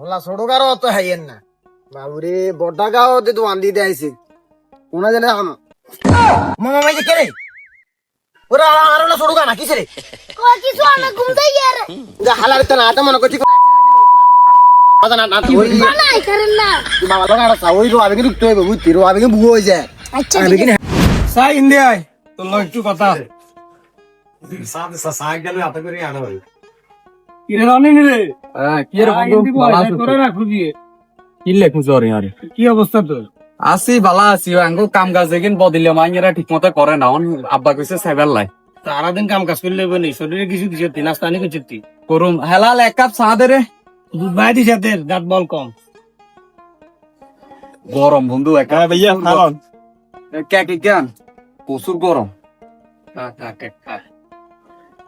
OLA সড়কারও অত হাইয়েন না। বাবুরে বড়টা গাও তে দোয়ান দিতে আইছে। কোনা জানে আম মামা মাই কে রে? ওরা আর ওলা সড়কা না কিসে রে কই কিছু আমি ঘুমতে গিয়ে রে যা হালার তে না আটা মনে করছি না না ওই নাই করেন না। বাবা লগা আর ওই রো আবে কিন্তু তুই বুঝতি রো আবে কিন্তু বুগো হই যায়। আচ্ছা আবে কিন্তু সাই ইন্ডিয়ায়। তোর লগ একটু কথা কিরে রানি রে? হ্যাঁ, কি রে বন্ধু? ভালো আছো করে রাখু দিয়ে কি লেখু জ্বরে আরে? কি অবস্থা তোর? আছি ভালো আছি আঙ্গো কাম কাজ এগিন বদিলে মাইয়েরা ঠিক মতো করে না। আব্বা কইছে সেভেন লাই। সারাদিন কাম কাজ করলে বলি শরীরে কিছু দিছে তিন নাস্তা আনি করছিস করুম। হেলাল এক কাপ চা দে রে। দুধ বাই দিছে তের দাঁত বল কম। গরম বন্ধু এক কাপ ভাইয়া কে কি কেন প্রচুর গরম।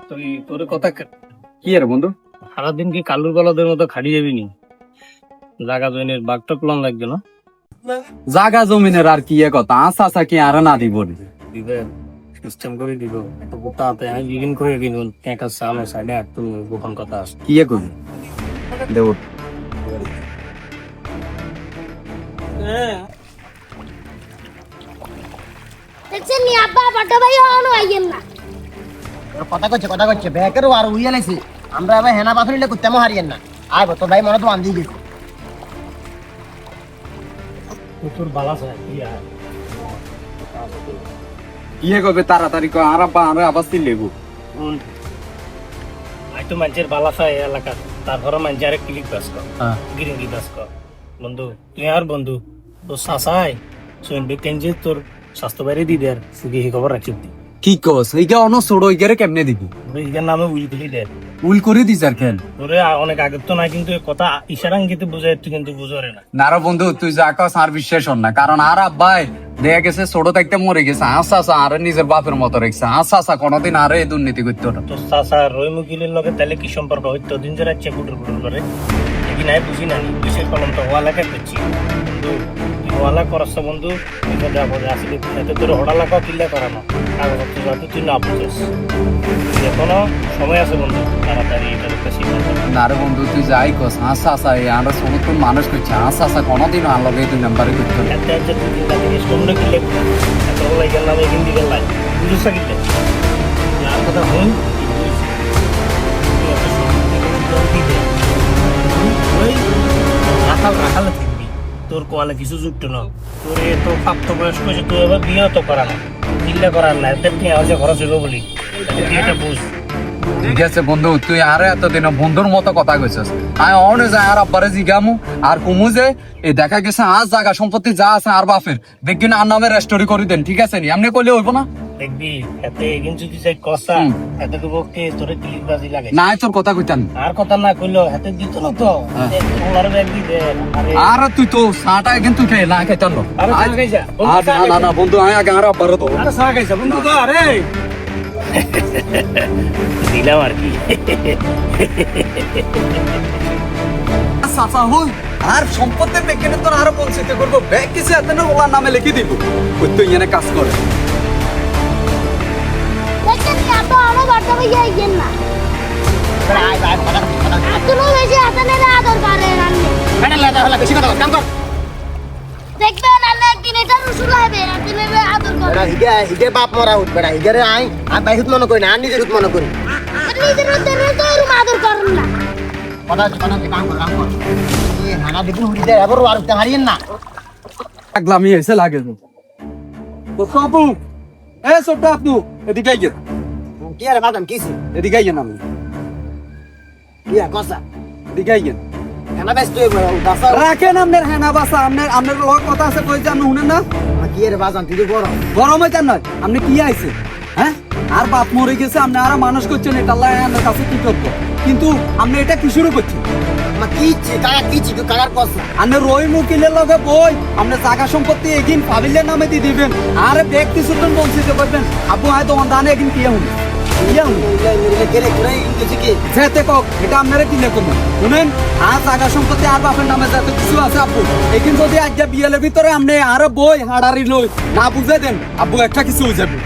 তুই তোর কথা কি রে বন্ধু? সারাদিন কি কালুর গলাদের মতো খাড়ি যাবি নি? জাগা জইনের বাঘটা প্লান লাগছে না? জাগা জমিনের আর কি এ কথা? আশা আশা কি আর না দিব। সিস্টেম করে দিব। হাতে আমি করে কিনুন একটা সামনে সাইডে একটু গোপন কথা আছে। কি করবি দেব দেখছেন নি আব্বা বড় ভাই হনো আইয়েন না। কথা করছে কথা করছে ব্যাকের আর উইয়া লাইছে। আমরা আবার হেনা পাথরিলে করতে হারিয়েন না। আয় তো ভাই মনে তো আন দিয়ে গেছে তোর বালা চাই কি আর? কি এ করবে তাড়াতাড়ি কর আর আব্বা আর আবার তিল লেবু। আই তো মানুষের বালা চাই এলাকা তারপরে মানুষের আরেক ক্লিক বাস কর হ্যাঁ। গ্রিন কি বাস কর। বন্ধু তুই আর বন্ধু তোর শাসাই সোয়েন বেকেন যে তোর স্বাস্থ্য বাইরে দি দেয় সুখী হি খবর রাখছি দি। কি কস এইটা অন ছোড়ো ইগারে কেমনে দিবি? ইগার নামে উইল খুলি দেয় উল করে দিস আর খেল তোরে অনেক আগের তো নাই কিন্তু কথা ইশারা ইঙ্গিতে বুঝায় তুই কিন্তু বুঝরে না। না বন্ধু তুই যা কস আর বিশ্বাস হন না কারণ আর আব্বাই দেখা গেছে ছোট থাকতে মরে গেছে আশা আশা আর নিজের বাপের মতো রেখেছে আশা আশা কোনোদিন আর এই দুর্নীতি করতো না। তোর শাসা রই মুকিলের লগে তাহলে কি সম্পর্ক? হইতো দিন যে রাজ্যে কুটুর কুটুর করে নাই বুঝি না বিশেষ কলম তো ওয়ালাকে করছি। বন্ধু তুই ওয়ালা করছ বন্ধু বিপদে আপদে আসলে এত তোর হড়ালাকা কিল্লা করানো কাগজপত্র যাতে তুই না বুঝেস এখনও সময় আছে বন্ধু তাড়াতাড়ি এটা একটা সিদ্ধান্ত নে। রে বন্ধু তুই যাই কস আশা আশা এই আমরা সমস্ত মানুষ করছে আশা আশা কোনোদিন আর লগে এই নাম্বারে করতো এত এত কিল্লে এত বলা গেল নামে হিন্দি কিল্লে আর কথা রাখাল তোর কোয়ালে কিছু যুক্ত ন তোর এ তো প্রাপ্ত বয়স্ক হয়েছে তুই এবার বিয়ে তো করা না চিল্লা করার না এদের নিয়ে হচ্ছে খরচ হইব বলি? তুই এটা বুঝ। ঠিক আছে বন্ধু, তুই আর এতদিন বন্ধুর মতো কথা কইছস। আমি অনে যাই আর আব্বারে জিগামু, আর কুমু যে, এই দেখা গেছে আজ জায়গা সম্পত্তি যা আছে আর বাপের, দেখবি না আর নামে রেস্টোরি করে দেন, ঠিক আছে নি? এমনি কইলে হইব না? দেখবি এতে কষা এতে তো তোরে ক্লিক বাজি লাগে। না তোর কথা কইতাম। আর কথা না কইলো হাতে দিত না তো। হ্যাঁ। ব্যাগ দি দে আর তুই তো সাটা কিন্তু না না। আরে না না না বন্ধু আমি আগে আর তো। আরে খাইছা বন্ধু তো আরে। দিলাম আর কি। সাফা হই। আর সম্পত্তির বেকেনে তোর আরও বঞ্চিত করব। ব্যাগ কিছু এত না ওলার নামে লিখে দিব? ওই তো কাজ করে। ভাই আইয়েন না আয় আয় কথা কথা এতনো বেশি আতানের আদর করে রান্নে বেটা লাগা হলা বেশি কথা কাম কর। দেখবেন আল্লাহ একদিন এটা রসুল হবে আতানের আদর করে। বেটা হিগে হিগে বাপ মরা উঠ বেটা হিগে আই। আর বাই হুত মনে করি না আর নিজের হুত মনে করি। নিজের উদ্দের তো এরম আদর করেন না। কথা কথা কাম কর কাম কর। এই হানা দেখি উড়ি দেয় এবার আর উঠতে হারিয়েন না। লাগলামি এসে লাগে। তো আপু এ ছোট্ট আপু এদিকে এদিকে আইয়েন আমি। এদিকে আইয়েন। হানা ব্যস্ত হয়ে দাসা রাখেন আপনার হেনা বাসা আপনার আপনার লগ কথা আছে কই জানো শুনেন না? কি আরে বাজান তুই তো বড় গরমে কেন আপনি কি আইছে? হ্যাঁ? আর বাপ মরে গেছে আপনি আর মানুষ করছেন এটা আল্লাহ আপনার কাছে কি করব? কিন্তু আপনি এটা কি শুরু করছেন? আপনি রই মুকিলের লগে বই আপনি জায়গা সম্পত্তি এগিন ফাবিলের নামে দিয়ে দিবেন। আর ব্যক্তি সুতন বঞ্চিত করবেন। আপু হয়তো দানে এগিন কি হুন ইয়া। কক এটা আপনারা কিনে কমে। শুনেন আর জায়গা সম্পত্তি আর বাপের নামে যত কিছু আছে যদি বিয়েলের ভিতরে আপনি আর বই হাড়ারি লই না বুঝে দেন আব্বু একটা কিছু হয়ে যাবে।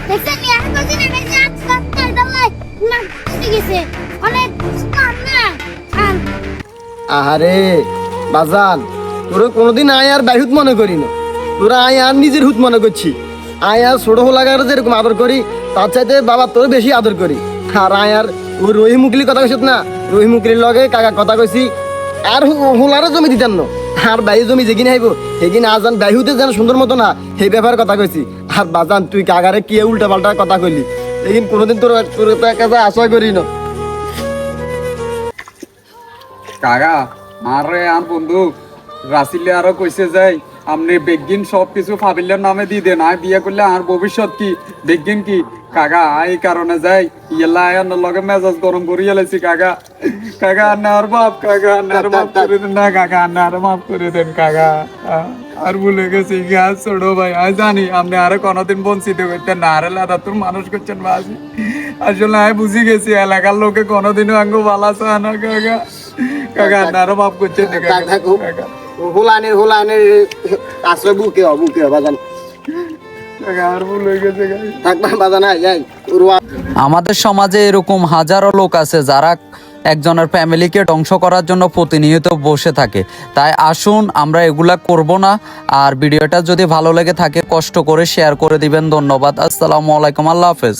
আহারে বাজান তোর কোনোদিন আয় আর বাইহুত মনে করি না? তোরা আয় আর নিজের হুত মনে করছি আয় আর ছোট হোলাগার যেরকম আদর করি তার চাইতে বাবা তোর বেশি আদর করি। আর আর ওই রহি কথা কইছত না রহি মুকলির লগে কাকা কথা কইছি। আর হোলারও জমি দিতেন না। আর বাইরে জমি যেগিন আইব, সেগিন আজান বাইহুতে যেন সুন্দর মতো না, সেই ব্যাপারে কথা কইছি। আর বাজান, তুই কাকারে কি উল্টা পাল্টা কথা কইলি? এগিন কোনোদিন তোর তোর একা আশা করি না। কাকা, আর আর বন্ধু, রাসিলে আরও কইছে যাই আপনি বেগিন সব কিছু ফাবিলের নামে দিয়ে দেন আয় বিয়ে করলে আর ভবিষ্যৎ কি? বেগিন কি? কাকা, এই কারণে যাই ইয়েলা আয় আন্নার লগে মেজাজ গরম করি এলাইছি কাকা। কাকা আন্নার বাপ কাকা আন্নার মাফ করে দেন না, কাকা আন্নার মাফ করে দেন কাকা। আর ভুলে গেছি গ্যাস ছোড়ো ভাই আমি জানি, আপনি আরও কোনোদিন বঞ্চিত করতেন না, আরে লাদা, তোর মানুষ করছেন বাসি আসলে আমি বুঝি গেছি, এলাকার লোকে কোনোদিনও আঙ্গু ভালো চায় না, কাকা। কাকা আন্নারও মাফ করছেন না, কাকা। হোলানের হোলানের বুকে হ বুকে হ, বাজান। আমাদের সমাজে এরকম হাজারো লোক আছে যারা একজনের ফ্যামিলিকে ধ্বংস করার জন্য প্রতিনিয়ত বসে থাকে। তাই আসুন, আমরা এগুলা করব না। আর ভিডিওটা যদি ভালো লেগে থাকে, কষ্ট করে শেয়ার করে দিবেন। ধন্যবাদ। আসসালামু আলাইকুম। আল্লাহ হাফেজ।